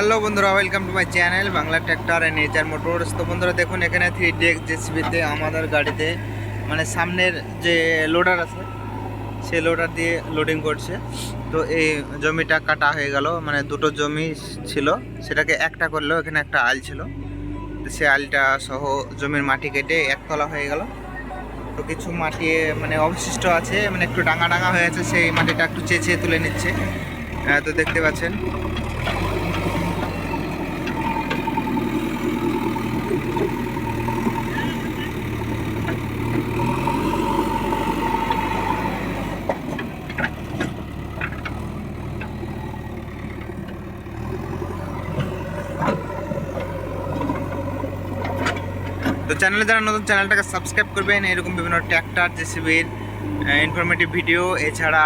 Hello বন্ধুরা welcome to my channel Bangla tractor and nature motors তো বন্ধুরা, দেখুন, এখানে থ্রি ডি জেসিবিতে আমাদের গাড়িতে মানে সামনের যে লোডার আছে, সেই লোডার দিয়ে লোডিং করছে। তো এই জমিটা কাটা হয়ে গেল মানে দুটো জমি ছিল, সেটাকে একটা করলেও এখানে একটা আল ছিল। সে আলটা সহ জমির মাটি কেটে একতলা হয়ে গেল। তো কিছু মাটি মানে অবশিষ্ট আছে মানে একটু ডাঙা ডাঙা হয়ে আছে, সেই মাটিটা একটু চেঁচিয়ে তুলে নিচ্ছে। তো দেখতে পাচ্ছেন। তো চ্যানেলে যারা নতুন চ্যানেলটাকে সাবস্ক্রাইব করবেন। এরকম বিভিন্ন ট্র্যাক্টর জেসিবির ইনফরমেটিভ ভিডিও এছাড়া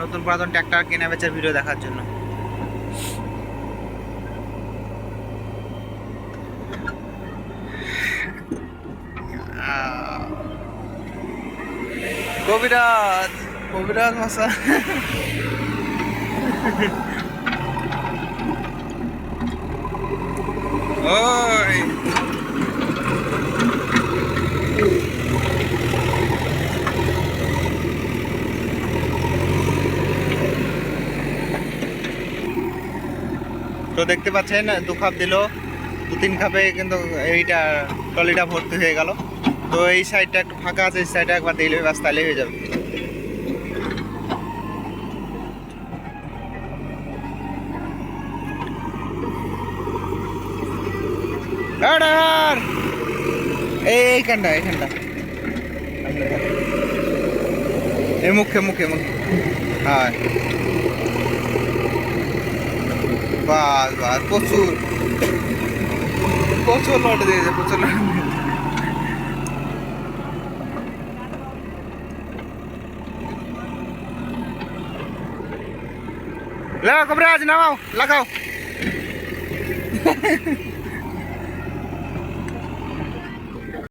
নতুন পুরাতন ট্র্যাক্টর কেনা বেচার ভিডিও দেখার জন্য। কবিরাজ কবিরাজ মশা। ওই। তো দেখতে পাচ্ছেন, দু খাপ দিল, দু তিন খাপে কিন্তু এইটা টলিটা ভর্তি হয়ে গেল। তো এই সাইডটা একটু ফাঁকা আছে, এই সাইডটা একবার দিলে বাস তাহলেই হয়ে যাবে। এইখানটা এইখানটা এই মুখে মুখে মুখে। হ্যাঁ। বাস বাস প্রচুর। প্রচুর লোড দিয়েছে প্রচুর লোড লাগাও কবরাজ নামাও লাগাও